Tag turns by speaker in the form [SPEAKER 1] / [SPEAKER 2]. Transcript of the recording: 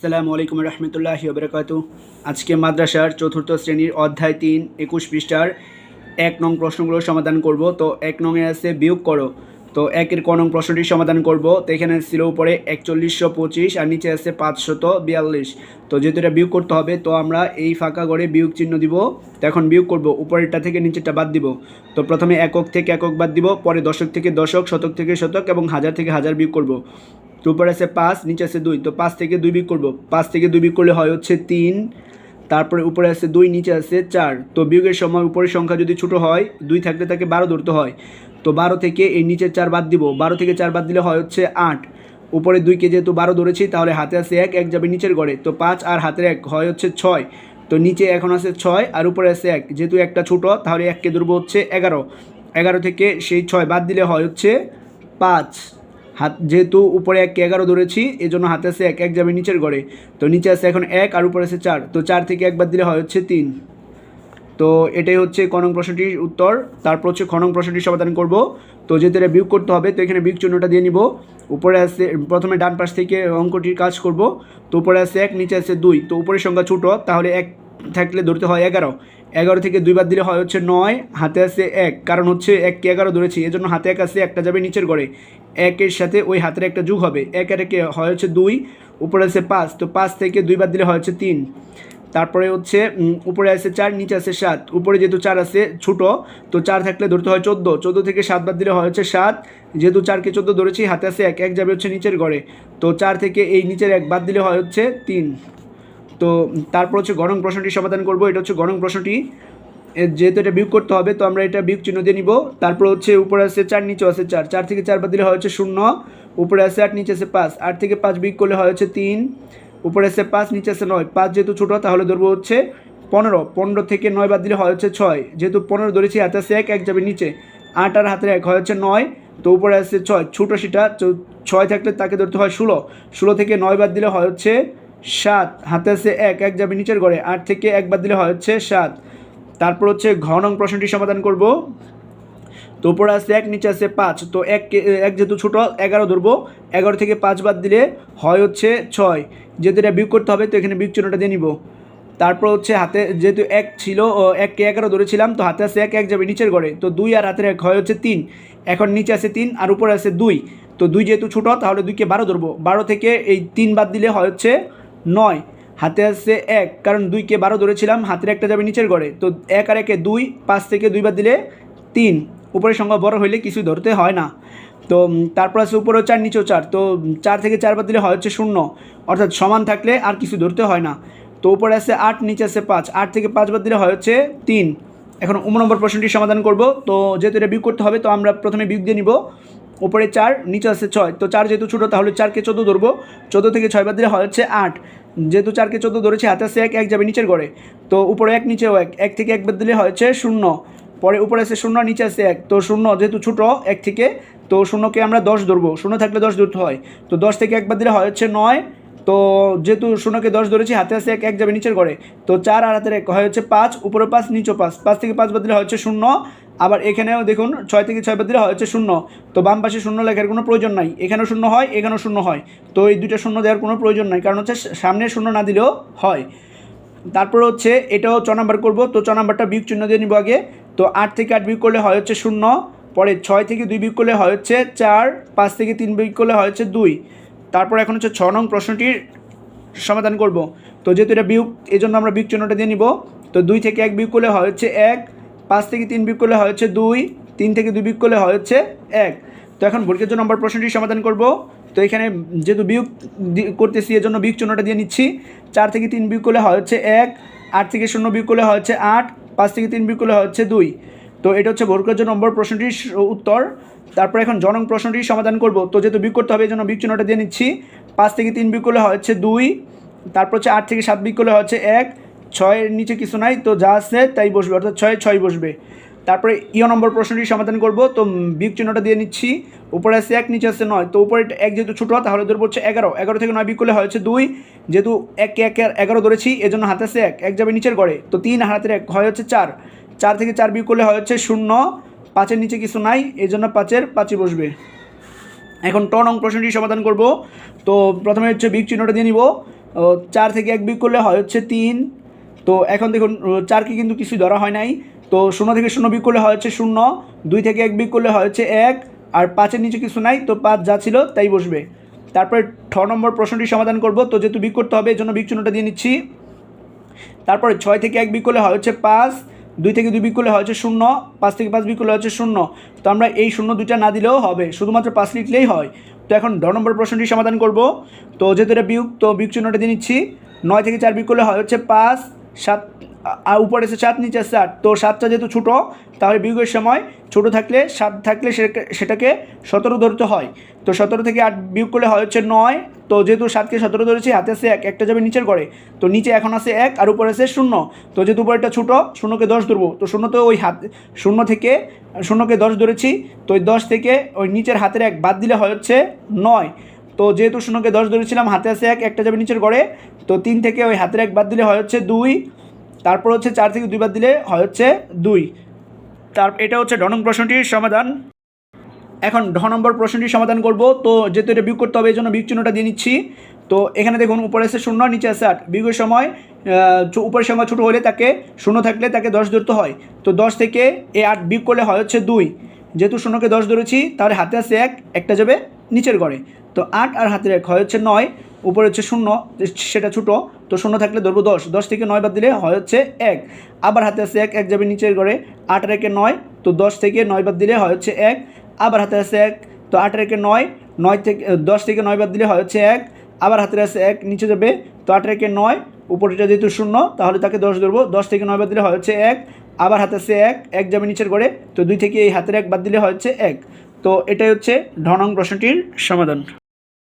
[SPEAKER 1] আসসালামু আলাইকুম রহমতুল্লাহি বরকাতু আজকে মাদ্রাসার চতুর্থ শ্রেণির অধ্যায় তিন, একুশ পৃষ্ঠার এক নং প্রশ্নগুলো সমাধান করব। তো এক নংয়ে আছে বিয়োগ করো। তো একের ক নং প্রশ্নটি সমাধান করব। তো এখানে ছিল উপরে একচল্লিশশো পঁচিশ আর নিচে আছে পাঁচশত বিয়াল্লিশ। তো যেহেতু এটা বিয়োগ করতে হবে, তো আমরা এই ফাঁকা ঘরে বিয়োগ চিহ্ন দিব। তো এখন বিয়োগ করব, উপরেরটা থেকে নিচেরটা বাদ দিব। তো প্রথমে একক থেকে একক বাদ দিব, পরে দশক থেকে দশক, শতক থেকে শতক এবং হাজার থেকে হাজার বিয়োগ করব। তো উপরে আছে পাঁচ, নিচে আছে দুই। তো পাঁচ থেকে দুই বিক করব। পাঁচ থেকে দুই বিক করলে হয় হচ্ছে তিন। তারপরে উপরে আছে দুই, নিচে আছে চার। তো বিয়োগের সময় উপরের সংখ্যা যদি ছোট হয়, দুই থাকলে তাকে বারো ধরতে হয়। তো বারো থেকে এই নিচের চার বাদ দিব। বারো থেকে চার বাদ দিলে হয় হচ্ছে আট। উপরে দুই দুইকে যেহেতু বারো ধরেছি, তাহলে হাতে আছে এক এক যাবে নিচের গড়ে। তো পাঁচ আর হাতের এক হয় হচ্ছে ছয়। তো নিচে এখন আছে ছয় আর উপরে আছে এক। যেহেতু একটা ছোট, তাহলে এককে ধরবো হচ্ছে এগারো। এগারো থেকে সেই ছয় বাদ দিলে হয় হচ্ছে পাঁচ। হাত, যেহেতু উপরে এক এগারো ধরেছি এই জন্য হাতে আছে এক এক যাবে নিচের গড়ে তো নিচে আছে এখন এক, আর উপরে আছে চার। তো চার থেকে একবার দিলে হয় হচ্ছে তিন। তো এটাই হচ্ছে কনং প্রশ্নটির উত্তর। তারপর হচ্ছে খনং প্রশ্নটির সমাধান করব। তো যেহেতু এটা বিয়োগ করতে হবে, তো এখানে বিয়োগ চিহ্নটা দিয়ে নিব। উপরে আছে, প্রথমে ডান পাশ থেকে অঙ্কটির কাজ করব। তো উপরে আছে এক, নিচে আছে দুই। তো উপরের সংখ্যা ছোটো, তাহলে এক থাকলে ধরতে হয় এগারো। এগারো থেকে দুইবার দিলে হয় হচ্ছে নয়, হাতে আছে এক। কারণ হচ্ছে এককে এগারো ধরেছি, এজন্য হাতে এক আছে, একটা যাবে নিচের গড়ে একের সাথে ওই হাতের একটা যুগ হবে। এক আর একে হয় হচ্ছে দুই, উপরে আছে পাঁচ। তো পাঁচ থেকে দুইবার দিলে হয় হচ্ছে তিন। তারপরে হচ্ছে উপরে আছে চার, নিচে আছে সাত। উপরে যেহেতু চার আছে, ছোটো, তো চার থাকলে ধরতে হয় চোদ্দ। চোদ্দ থেকে সাত বাদ দিলে হয় হচ্ছে সাত। যেহেতু চারকে চোদ্দ ধরেছি, হাতে আছে এক। এক যাবে হচ্ছে নিচের ঘরে তো চার থেকে এই নিচের এক বাদ দিলে হয় হচ্ছে তিন। তো তারপর হচ্ছে গরম প্রশ্নটি সমাধান করব। এটা হচ্ছে গরম প্রশ্নটি। যেহেতু এটা বিয়োগ করতে হবে, তো আমরা এটা বিয়োগ চিহ্ন দিয়ে নিব। তারপর হচ্ছে উপরে আছে চার, নিচে আছে চার। চার থেকে চার বাদ দিলে হয় হচ্ছে শূন্য। উপরে আছে আট, নিচে আছে পাঁচ। আট থেকে পাঁচ বিয়োগ করলে হয় হচ্ছে তিন। উপরে আছে পাঁচ, নিচে আছে নয়। পাঁচ যেহেতু ছোটো, তাহলে ধরবো হচ্ছে পনেরো। পনেরো থেকে নয় বাদ দিলে হয় হচ্ছে ছয়। যেহেতু পনেরো ধরেছি, হাতে আছে এক এক যাবে নিচে। আট আর হাতের এক, হয় হচ্ছে নয়। তো উপরে আছে ছয়। ছোটো সেটা ছয় থাকলে তাকে ধরতে হয় ষোলো। ষোলো থেকে নয় বাদ দিলে হয় হচ্ছে সাত। হাতে আছে এক এক যাবে নিচের ঘরে। আট থেকে এক বাদ দিলে হয় হচ্ছে সাত। তারপর হচ্ছে ঘ নং প্রশ্নটি সমাধান করব। তো উপরে আছে এক, নিচে আছে পাঁচ। তো এক এক যেহেতু ছোটো, এগারো ধরবো। এগারো থেকে পাঁচ বাদ দিলে হয় হচ্ছে ছয়। যেহেতু এটা বিয়োগ করতে হবে, তো এখানে বিয়োগ চিহ্নটা দিয়ে নিব। তারপর হচ্ছে হাতে, যেহেতু এক ছিল এককে এগারো ধরেছিলাম, তো হাতে আছে এক এক যাবে নিচের ঘরে। তো দুই আর হাতের এক হয় হচ্ছে তিন। এখন নিচে আছে তিন আর উপরে আছে দুই। তো দুই যেহেতু ছোটো, তাহলে দুইকে বারো ধরবো। বারো থেকে এই তিন বাদ দিলে হয় হচ্ছে নয়। হাতে আসছে এক, কারণ দুইকে বারো ধরেছিলাম, হাতের একটা যাবে নিচের ঘরে তো এক আর একে দুই, পাঁচ থেকে দুই বাদ দিলে তিন। উপরের সংখ্যা বড় হইলে কিছু ধরতে হয় না। তো তারপর আছে উপরেও চার, নিচেও চার। তো চার থেকে চার বাদ দিলে হয় হচ্ছে শূন্য। অর্থাৎ সমান থাকলে আর কিছু ধরতে হয় না। তো, উপরে আছে আট, নিচে আছে পাঁচ। আট থেকে পাঁচ বাদ দিলে হয় হচ্ছে তিন। এখন উম নম্বর প্রশ্নটি সমাধান করব। তো, যেহেতু এটা বিয়োগ করতে হবে, তো আমরা প্রথমে বিয়োগ দিয়ে নিব। উপরে চার, নিচে আছে ছয়। তো, চার যেহেতু ছোটো, তাহলে চারকে চোদ্দ ধরবো। চোদ্দ থেকে ছয় বাদ দিলে হয় হচ্ছে আট। যেহেতু চারকে চোদ্দ ধরেছি, হাতে আছে এক এক যাবে নিচের ঘরে। তো উপরে এক, নিচেও এক। এক থেকে এক দিলে হয় হচ্ছে শূন্য। পরে উপরে আছে শূন্য, নিচে আছে এক। তো শূন্য যেহেতু ছোটো, এক থেকে, তো শূন্যকে আমরা দশ ধরবো। শূন্য থাকলে দশ ধরতে হয়। তো দশ থেকে একবার দিলে হয় হচ্ছে নয়। তো যেহেতু শূন্যকে দশ ধরেছি, হাতে আছে এক এক যাবে নিচের ঘরে। তো চার আর হাতের এক হয় হচ্ছে পাঁচ, উপরে পাঁচ নিচে পাঁচ। পাঁচ থেকে পাঁচ বাদ দিলে হয় হচ্ছে শূন্য। আবার এখানেও দেখুন ছয় থেকে ছয় বাদ দিলে হয় হচ্ছে শূন্য। তো বাম পাশে শূন্য লেখার কোনো প্রয়োজন নাই। এখানেও শূন্য হয়, এখানেও শূন্য হয়। তো এই দুইটা শূন্য দেওয়ার কোনো প্রয়োজন নাই। কারণ হচ্ছে সামনে শূন্য না দিলেও হয়। তারপর হচ্ছে এটাও ছ নাম্বার করব। তো ছ নাম্বারটা বিয়োগ চিহ্ন দিয়ে নিব আগে। তো আট থেকে আট বিয়োগ করলে হয় হচ্ছে শূন্য। পরে ছয় থেকে দুই বিয়োগ করলে হয় হচ্ছে চার। পাঁচ থেকে তিন বিয়োগ করলে হয় হচ্ছে দুই। তারপর এখন হচ্ছে ছ নং প্রশ্নটির সমাধান করব। তো যেহেতু এটা বিয়োগ এই জন্য আমরা বিয়োগ চিহ্নটা দিয়ে নিব। তো দুই থেকে এক বিয়োগ করলে হয় হচ্ছে এক। পাঁচ থেকে তিন বিয়োগ করলে হয় হচ্ছে দুই, তিন থেকে দুই বিয়োগ করলে হয় হচ্ছে এক। তো এখন জন্য নম্বর প্রশ্নটি সমাধান করব। তো এখানে যেহেতু বিয়োগ করতেছি এর জন্য বিয়োগ চিহ্নটা দিয়ে নিচ্ছি। চার থেকে তিন বিয়োগ করলে হয় হচ্ছে এক, আট থেকে শূন্য বিয়োগ করলে হয় হচ্ছে আট, পাঁচ থেকে তিন বিয়োগ করলে হয় হচ্ছে দুই। তো এটা হচ্ছে জন্য নম্বর প্রশ্নটির উত্তর। তারপর এখন জনং প্রশ্নটির সমাধান করব। তো যেহেতু বিয়োগ করতে হবে এই জন্য বিয়োগ চিহ্নটা দিয়ে নিচ্ছি। পাঁচ থেকে তিন বিয়োগ করলে হয় হচ্ছে দুই, তারপর হচ্ছে আট থেকে সাত বিয়োগ করলে হয় হচ্ছে এক ছয়ের নিচে কিছু নাই, তো যা আছে তাই বসবে, অর্থাৎ ছয়ে ছয় বসবে। তারপরে ইয় নম্বর প্রশ্নটি সমাধান করব, তো বিয়োগ চিহ্নটা দিয়ে নিচ্ছি। উপরে আছে এক, নিচে আছে নয়, তো উপরে এক যেহেতু ছোটো, তাহলে ধরবো হচ্ছে এগারো। এগারো থেকে নয় বিয়োগ করলে হয় হচ্ছে দুই, যেহেতু এক এক এগারো ধরেছি, এজন্য হাতে আছে এক এক যাবে নিচের গড়ে, তো তিন হাতের এক হয় হচ্ছে চার। চার থেকে চার বিয়োগ করলে হয় হচ্ছে শূন্য, পাঁচের নিচে কিছু নাই এই জন্য পাঁচের পাঁচই বসবে। এখন ট নং প্রশ্নটি সমাধান করব, তো প্রথমে হচ্ছে বিগ চিহ্নটা দিয়ে নিব চার থেকে এক বিয়োগ করলে হয় হচ্ছে তিন তো এখন দেখুন চারকে কিন্তু কিছুই ধরা হয় নাই। তো শূন্য থেকে শূন্য বিয়োগ করলে হয় হচ্ছে শূন্য, দুই থেকে এক বিয়োগ করলে হয় হচ্ছে এক, আর পাঁচের নিচে কিছু নাই, তো পাঁচ যা ছিল তাই বসবে। তারপরে ঠ নম্বর প্রশ্নটি সমাধান করব, তো যেহেতু বিক করতে হবে এই জন্য চিহ্নটা দিয়ে নিচ্ছি। তারপরে ছয় থেকে এক বিক করলে হয় হচ্ছে পাঁচ, দুই থেকে দুই বিক করলে হয় হচ্ছে শূন্য, পাঁচ থেকে পাঁচ বিয়োগ করলে হচ্ছে শূন্য। তো আমরা এই শূন্য দুইটা না দিলেও হবে, শুধুমাত্র পাঁচ লিখলেই হয়। তো এখন ড নম্বর প্রশ্নটি সমাধান করব। তো যেহেতু এটা বিয়োগ, তো বিয়োগ চিহ্নটা দিয়ে নিচ্ছি। নয় থেকে চার বিয়োগ করলে হয় হচ্ছে পাঁচ সাত উপরে এসে সাত, নিচে আসছে আট। তো সাতটা যেহেতু ছোটো, তাহলে বিয়োগের সময় ছোট থাকলে সাত থাকলে সেটাকে সতেরো ধরতে হয়। তো সতেরো থেকে আট বিয়োগ করলে হয় হচ্ছে নয়। তো যেহেতু সাতকে সতেরো ধরেছি, হাতে আছে এক, একটা যাবে নিচের করে তো নিচে এখন আছে এক আর উপরে আছে শূন্য। তো যেহেতু উপরেটা ছোটো, শূন্যকে দশ ধরবো। তো শূন্য তো ওই হাত, শূন্য থেকে, শূন্যকে দশ ধরেছি। তো ওই দশ থেকে ওই নিচের হাতের এক বাদ দিলে হয় হচ্ছে নয়। তো যেহেতু শূন্যকে দশ ধরেছিলাম, হাতে আছে এক, একটা যাবে নিচের গড়ে, তো তিন থেকে ওই হাতের এক বাদ দিলে হয় হচ্ছে দুই, তারপর হচ্ছে চার থেকে দুই বাদ দিলে হয় হচ্ছে দুই। তার, এটা হচ্ছে ড নং প্রশ্নটির সমাধান। এখন ঢ নম্বর প্রশ্নটির সমাধান করব, তো যেহেতু এটা বিয়োগ করতে হবে এই জন্য বিয়োগ চিহ্নটা দিয়ে নিচ্ছি। তো এখানে দেখুন, উপরে আছে শূন্য, নিচে আছে আট। বিয়োগের সময় উপরের সংখ্যা ছোটো হলে তাকে শূন্য থাকলে তাকে দশ ধরতে হয়। তো দশ থেকে এ আট বিয়োগ করলে হয় হচ্ছে দুই। যেহেতু শূন্যকে দশ ধরেছি, তাহলে হাতে আছে এক, একটা যাবে নিচের ঘরে। তো আট আর হাতের এক, হয় হচ্ছে নয়, উপরে হচ্ছে শূন্য সেটা ছোটো, তো শূন্য থাকলে ধরবো দশ। দশ থেকে নয় বাদ দিলে হয় হচ্ছে এক। আবার হাতে আছে এক এক যাবে নিচের ঘরে, আট আর একে নয়, তো দশ থেকে নয় বাদ দিলে হয় হচ্ছে এক। আবার হাতে আছে এক, তো আট আর একে নয় নয় থেকে দশ থেকে নয় বাদ দিলে হয় হচ্ছে এক। আবার হাতের আছে এক, নিচে যাবে, তো আট একে নয়, উপরেটা যেহেতু শূন্য, তাহলে তাকে দশ ধরবো, দশ থেকে নয় বাদ দিলে হয় হচ্ছে এক। আবার হাতে আছে এক এক যাবে নিচের গড়ে, তো দুই থেকে এই হাতের এক বাদ দিলে হচ্ছে এক। তো এটাই হচ্ছে ঢনং প্রশ্নটির সমাধান।